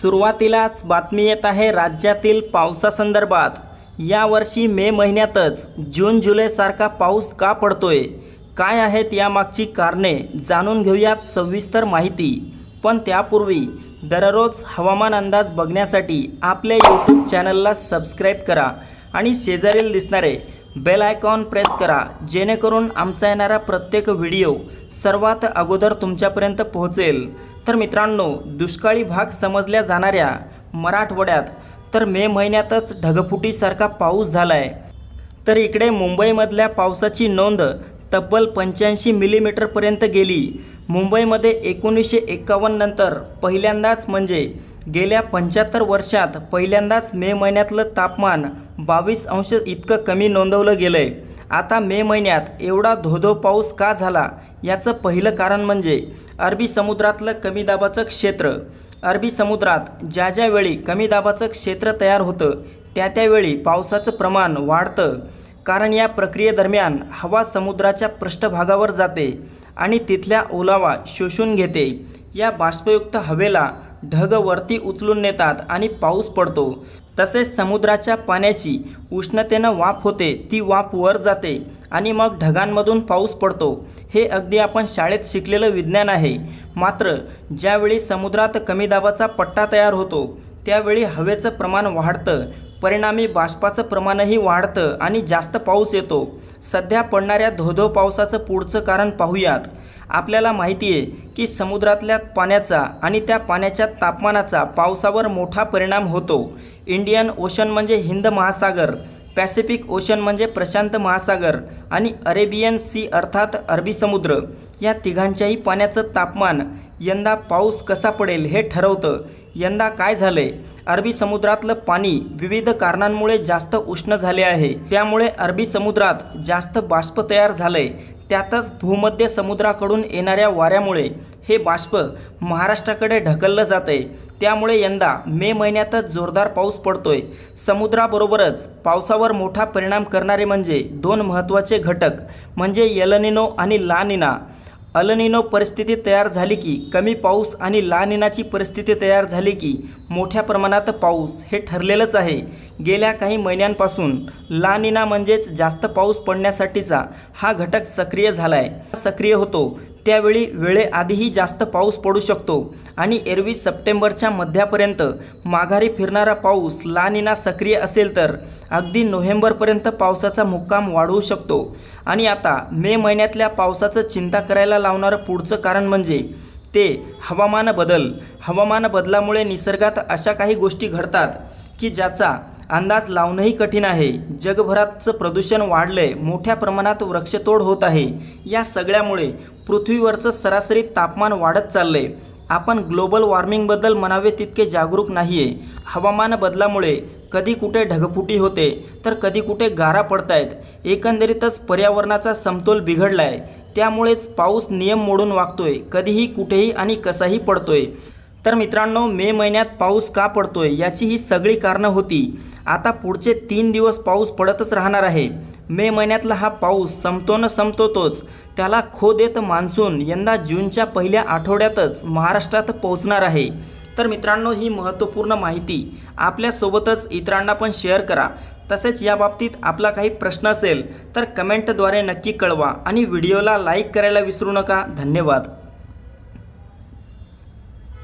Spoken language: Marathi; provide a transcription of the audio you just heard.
सुरुवातीलाच बातमी येत आहे राज्यातील पावसासंदर्भात. यावर्षी मे महिन्यातच जून जुलैसारखा पाऊस का पडतोय? काय आहेत यामागची कारणे? जाणून घेऊयात सविस्तर माहिती. पण त्यापूर्वी दररोज हवामान अंदाज बघण्यासाठी आपल्या यूट्यूब चॅनलला सबस्क्राईब करा आणि शेजारील दिसणारे बेल आयकॉन प्रेस करा जेणेकरून आमचा येणारा प्रत्येक व्हिडिओ सर्वात अगोदर तुमच्यापर्यंत पोहोचेल. तर मित्रांनो दुष्काळी भाग समजल्या जाणाऱ्या मराठवाड्यात तर मे महिन्यातच ढगफुटीसारखा पाऊस झाला आहे तर इकडे मुंबईमधल्या पावसाची नोंद तब्बल पंच्याऐंशी मिलीमीटरपर्यंत गेली. मुंबईमध्ये एकोणीसशे एकावन्न नंतर पहिल्यांदाच म्हणजे गेल्या पंच्याहत्तर वर्षात पहिल्यांदाच मे महिन्यातलं तापमान बावीस अंश इतकं कमी नोंदवलं गेलं आहे आता मे महिन्यात एवढा धोधो पाऊस का झाला? याचं पहिलं कारण म्हणजे अरबी समुद्रातलं कमी दाबाचं क्षेत्र. अरबी समुद्रात ज्या ज्यावेळी कमी दाबाचं क्षेत्र तयार होतं त्या त्यावेळी पावसाचं प्रमाण वाढतं. कारण या प्रक्रियेदरम्यान हवा समुद्राच्या पृष्ठभागावर जाते आणि तिथल्या ओलावा शोषून घेते. या बाष्पयुक्त हवेला ढग वरती उचलून नेतात आणि पाऊस पडतो. तसेच समुद्राच्या पाण्याची उष्णतेनं वाफ होते ती वाफ वर जाते आणि मग ढगांमधून पाऊस पडतो. हे अगदी आपण शाळेत शिकलेलं विज्ञान आहे. मात्र ज्यावेळी समुद्रात कमी दाबाचा पट्टा तयार होतो त्यावेळी हवेचं प्रमाण वाढतं परिणामी बाष्पाचं प्रमाणही वाढतं आणि जास्त पाऊस येतो. सध्या पडणाऱ्या धोधो पावसाचं पुढचं कारण पाहूयात. आपल्याला माहिती आहे की समुद्रातल्या पाण्याचा आणि त्या पाण्याच्या तापमानाचा पावसावर मोठा परिणाम होतो. इंडियन ओशन म्हणजे हिंद महासागर पॅसिफिक ओशन म्हणजे प्रशांत महासागर आणि अरेबियन सी अर्थात अरबी समुद्र या तिघांच्याही पाण्याचं तापमान यंदा पाऊस कसा पडेल हे ठरवतं. यंदा काय झालं आहे अरबी समुद्रातलं पाणी विविध कारणांमुळे जास्त उष्ण झाले आहे. त्यामुळे अरबी समुद्रात जास्त बाष्प तयार झालंय. त्यातच भूमध्य समुद्राकडून येणाऱ्या वाऱ्यामुळे हे बाष्प महाराष्ट्राकडे ढकललं जाते त्यामुळे यंदा मे महिन्यातच जोरदार पाऊस पडतोय. समुद्राबरोबरच पावसावर मोठा परिणाम करणारे म्हणजे दोन महत्त्वाचे घटक म्हणजे यलनिनो आणि लानिना. अलनिनो परिस्थिती तयार झाली की कमी पाऊस आणि लानिनाची परिस्थिती तयार झाली की मोठ्या प्रमाणात पाऊस हे ठरलेलंच आहे. गेल्या काही महिन्यांपासून लानिना म्हणजेच जास्त पाऊस पडण्यासाठीचा हा घटक सक्रिय झाला आहे सक्रिय होतो. त्यावेळी वेळेआधीही जास्त पाऊस पडू शकतो. आणि एरवी सप्टेंबरच्या मध्यापर्यंत माघारी फिरणारा पाऊस लानिना सक्रिय असेल तर अगदी नोव्हेंबरपर्यंत पावसाचा मुक्काम वाढवू शकतो. आणि आता मे महिन्यातल्या पावसाचं चिंता करायला लावणारं पुढचं कारण म्हणजे ते हवामान बदल. हवामान बदलामुळे निसर्गात अशा काही गोष्टी घडतात की ज्याचा अंदाज लावणंही कठीण आहे. जगभरातचं प्रदूषण वाढलंय. मोठ्या प्रमाणात वृक्षतोड होत आहे. या सगळ्यामुळे पृथ्वीवरचं सरासरी तापमान वाढत चाललं आहे आपण ग्लोबल वॉर्मिंगबद्दल म्हणावे तितके जागरूक नाही आहे हवामान बदलामुळे कधी कुठे ढगफुटी होते तर कधी कुठे गारा पडतायत. एकंदरीतच पर्यावरणाचा समतोल बिघडला आहे त्यामुळेच पाऊस नियम मोडून वागतोय कधीही कुठेही आणि कसाही पडतोय. तर मित्रांनो मे महिन्यात पाऊस का पडतोय याची ही सगळी कारणं होती. आता पुढचे तीन दिवस पाऊस पडतच राहणार आहे. मे महिन्यातला हा पाऊस संपतो न संपतोच त्याला खो देत मान्सून यंदा जूनच्या पहिल्या आठवड्यातच महाराष्ट्रात पोहोचणार आहे. तर मित्रांनो ही महत्त्वपूर्ण माहिती आपल्यासोबतच इतरांना पण शेअर करा. तसेच या बाबतीत आपला काही प्रश्न असेल तर कमेंटद्वारे नक्की कळवा आणि व्हिडिओला लाईक करायला विसरू नका. धन्यवाद.